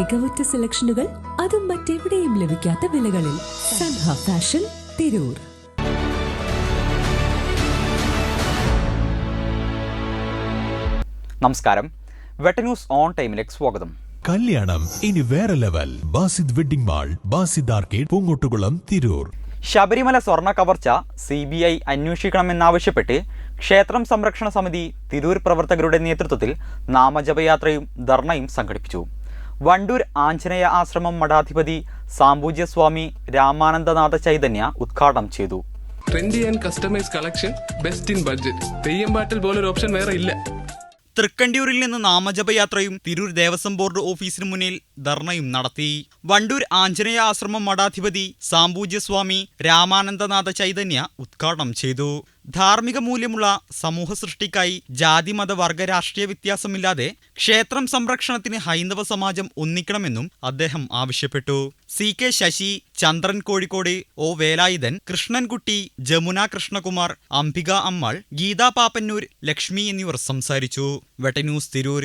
മികവുറ്റ സെലക്ഷനുകൾ അതും മറ്റെവിടെയും ലഭിക്കാത്ത വിലകളിൽ സൻഹ ഫാഷൻ തിരൂർ. നമസ്കാരം. വെട്ട ന്യൂസ് ഓൺ ടൈമിലേക്ക് സ്വാഗതം. കല്യാണം ഇനി വേറെ level. Basid wedding mall Basid arcade Poongottukulam Tirur. Sabarimala സ്വർണ കവർച്ച സി ബി ഐ അന്വേഷിക്കണമെന്നാവശ്യപ്പെട്ട് ക്ഷേത്രം സംരക്ഷണ സമിതി തിരൂർ പ്രവർത്തകരുടെ നേതൃത്വത്തിൽ നാമജപയാത്രയും ധർണയും സംഘടിപ്പിച്ചു. വണ്ടൂർ ആഞ്ജനേയ ആശ്രമം മഠാധിപതി സാമ്പൂജ്യസ്വാമി രാമാനന്ദനാഥ ചൈതന്യ ഉദ്ഘാടനം ചെയ്തു. Trendy and customise collection best in budget പോലൊരു ഓപ്ഷൻ വേറെ ഇല്ല. തൃക്കണ്ടിയൂരിൽ നിന്ന് നാമജപയാത്രയും തിരൂർ ദേവസ്വം ബോർഡ് ഓഫീസിന് മുന്നിൽ ധർണയും നടത്തി. വണ്ടൂർ ആഞ്ജനേയ ആശ്രമം മഠാധിപതി സാമ്പൂജ്യസ്വാമി രാമാനന്ദനാഥ ചൈതന്യ ഉദ്ഘാടനം ചെയ്തു. ധാർമ്മിക മൂല്യമുള്ള സമൂഹ സൃഷ്ടിക്കായി ജാതി മത വർഗ രാഷ്ട്രീയ വ്യത്യാസമില്ലാതെ ക്ഷേത്രം സംരക്ഷണത്തിന് ഹൈന്ദവ സമാജം ഒന്നിക്കണമെന്നും അദ്ദേഹം ആവശ്യപ്പെട്ടു. C K Sasi Chandran Kozhikode O Velayudhan Krishnankutty Jamuna Krishnakumar Ambika Ammal Geetha Pappannur Lakshmi എന്നിവർ സംസാരിച്ചു. വെട്ടന്യൂസ് തിരൂർ.